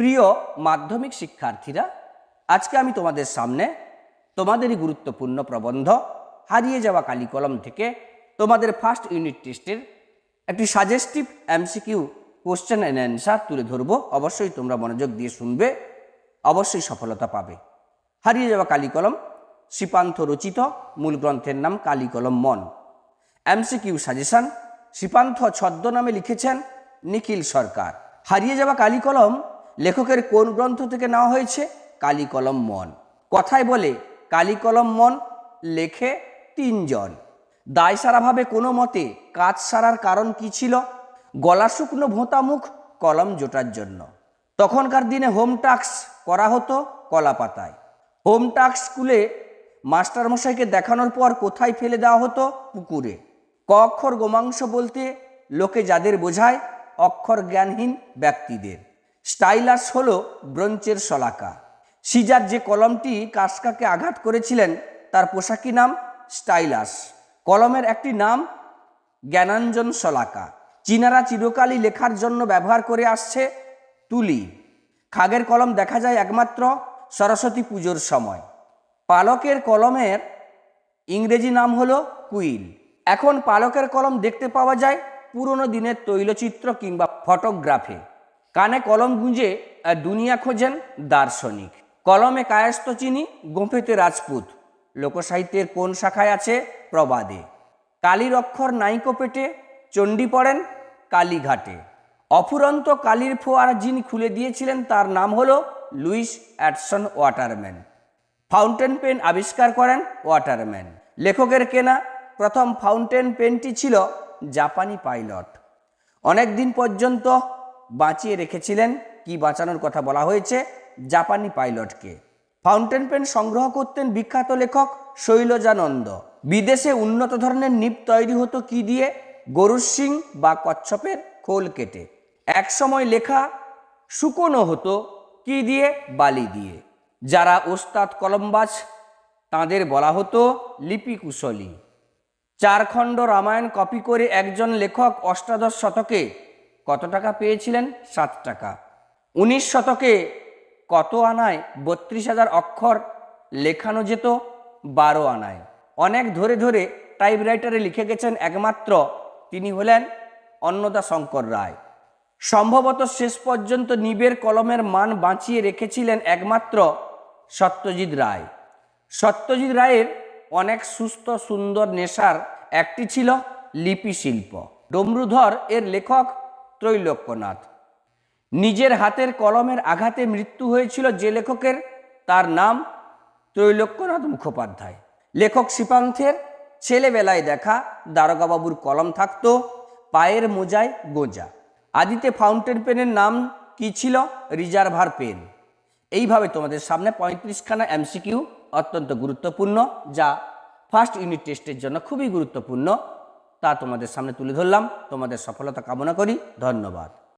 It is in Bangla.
প্রিয় মাধ্যমিক শিক্ষার্থীরা, আজকে আমি তোমাদের সামনে তোমাদেরই গুরুত্বপূর্ণ প্রবন্ধ হারিয়ে যাওয়া কালিকলম থেকে তোমাদের ফার্স্ট ইউনিট টেস্টের একটি suggestive MCQ question and answer তুলে ধরবো। অবশ্যই তোমরা মনোযোগ দিয়ে শুনবে, অবশ্যই সফলতা পাবে। হারিয়ে যাওয়া কালিকলম শ্রীপান্থ রচিত, মূল গ্রন্থের নাম কালিকলম মন। এমসিকিউ সাজেশন শ্রীপান্থ ছদ্মনামে লিখেছেন নিখিল সরকার। হারিয়ে যাওয়া কালিকলম লেখকের কোন গ্রন্থ থেকে নেওয়া হয়েছে? কালিকলম মন। কথায় বলে, কালিকলম মন লেখে তিনজন। দায় সারাভাবে কোনো মতে কাজ সারার কারণ কি ছিল? গলা শুকনো ভোঁতা মুখ, কলম জোটার জন্য। তখনকার দিনে হোম টাস্ক করা হতো কলা পাতায় হোম টাস্ক স্কুলে মাস্টারমশাইকে দেখানোর পর কোথায় ফেলে দেওয়া হতো? পুকুরে। ক অক্ষর গোমাংস বলতে লোকে যাদের বোঝায়, অক্ষর জ্ঞানহীন ব্যক্তিদের। স্টাইলাস হল ব্রঞ্চের শলাকা। সিজার যে কলমটি কাসকাকে আঘাত করেছিলেন, তার পোশাকি নাম স্টাইলাস। কলমের একটি নাম জ্ঞানাঞ্জন শলাকা। চীনারা চিরকালই লেখার জন্য ব্যবহার করে আসছে তুলি। খাগের কলম দেখা যায় একমাত্র সরস্বতী পুজোর সময়। পালকের কলমের ইংরেজি নাম হলো কুইল। এখন পালকের কলম দেখতে পাওয়া যায় পুরনো দিনের তৈলচিত্র কিংবা ফটোগ্রাফে। কানে কলম গুঁজে দুনিয়া খোঁজেন দার্শনিক। কলমে কায়স্থ চিনি, গোঁফেতে রাজপুত। লোকসাহিত্যের কোন শাখায় আছে? প্রবাদে। কালীর অক্ষর নাইকো পেটে, চণ্ডী পড়েন কালীঘাটে। অফুরন্ত কালীর ফোয়ারা যিনি খুলে দিয়েছিলেন, তার নাম হলো Lewis Edson Waterman. Fountain pen আবিষ্কার করেন ওয়াটারম্যান। লেখকের কেনা প্রথম ফাউন্টেন পেনটি ছিল জাপানি পাইলট। অনেক দিন পর্যন্ত বাঁচিয়ে রেখেছিলেন, কি বাঁচানোর কথা বলা হয়েছে, জাপানি পাইলটকে। ফাউন্টেন পেন সংগ্রহ করতেন বিখ্যাত লেখক শৈলজানন্দ। বিদেশে উন্নত ধরনের নিপ তৈরি হতো কি দিয়ে? গরুর শিং বা কচ্ছপের খোল কেটে। একসময় লেখা শুকনো হতো কি দিয়ে? বালি দিয়ে। যারা ওস্তাদ কলমবাজ তাদের বলা হতো লিপি কুশলী। চারখণ্ড রামায়ণ কপি করে একজন লেখক অষ্টাদশ শতকে কত টাকা পেয়েছিলেন? সাত টাকা। উনিশ শতকে কত আনায়? বত্রিশ হাজার অক্ষর লেখানো যেত, বারো আনায়। অনেক ধরে ধরে টাইপরাইটারে লিখে গেছেন একমাত্র, তিনি হলেন অন্নদা শঙ্কর রায়। সম্ভবত শেষ পর্যন্ত নিবের কলমের মান বাঁচিয়ে রেখেছিলেন একমাত্র সত্যজিৎ রায়। সত্যজিৎ রায়ের অনেক সুস্থ, সুন্দর নেশার একটি ছিল লিপি শিল্প ডমরুধর এর লেখক ত্রৈলোক্যনাথ নিজের হাতের কলমের আঘাতে মৃত্যু হয়েছিল যে লেখকের, তার নাম ত্রৈলোক্যনাথ মুখোপাধ্যায়। লেখক শ্রীপান্থের ছেলেবেলায় দেখা দারোগাবাবুর কলম থাকতো, পায়ের মোজায় গোঁজা। আদিতে ফাউন্টেন পেনের নাম কি ছিল? Reservoir pen. এইভাবে তোমাদের সামনে পঁয়ত্রিশখানা এমসিকিউ অত্যন্ত গুরুত্বপূর্ণ, যা ফার্স্ট ইউনিট টেস্টের জন্য খুবই গুরুত্বপূর্ণ। তা তোমাদের সামনে তুলে ধরলাম। তোমাদের সফলতা কামনা করি। ধন্যবাদ।